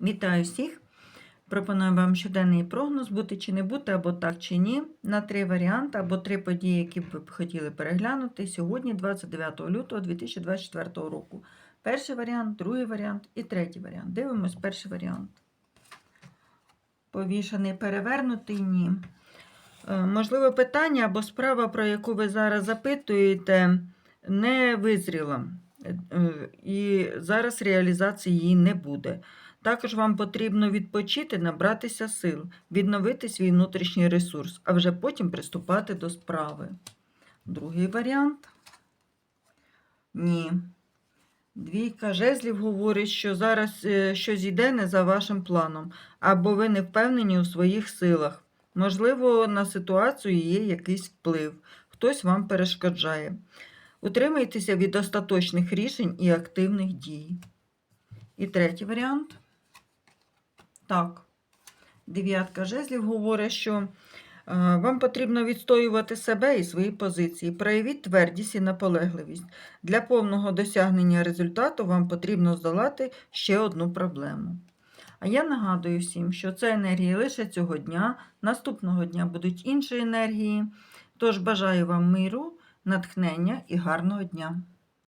Вітаю всіх! Пропоную вам щоденний прогноз, бути чи не бути, або так чи ні, на три варіанти, або три події, які б ви б хотіли переглянути сьогодні, 29 лютого 2024 року. Перший варіант, другий варіант і третій варіант. Дивимось перший варіант. Повішаний перевернутий ні. Е, Можливо, питання або справа, про яку ви зараз запитуєте, не визріла. Е, І зараз реалізації її не буде. Також вам потрібно відпочити, набратися сил, відновити свій внутрішній ресурс, а вже потім приступати до справи. Другий варіант. Ні. Двійка жезлів говорить, що зараз е, щось йде не за вашим планом, або ви не впевнені у своїх силах. Можливо, на ситуацію є якийсь вплив, хтось вам перешкоджає. Утримайтеся від остаточних рішень і активних дій. І третій варіант. Так. Дев'ятка жезлів говорить, що е, вам потрібно відстоювати себе і свої позиції. Проявіть твердість і наполегливість. Для повного досягнення результату вам потрібно здолати ще одну проблему. А я нагадую всім, що це енергії лише цього дня, наступного дня будуть інші енергії. Тож бажаю вам миру, натхнення і гарного дня.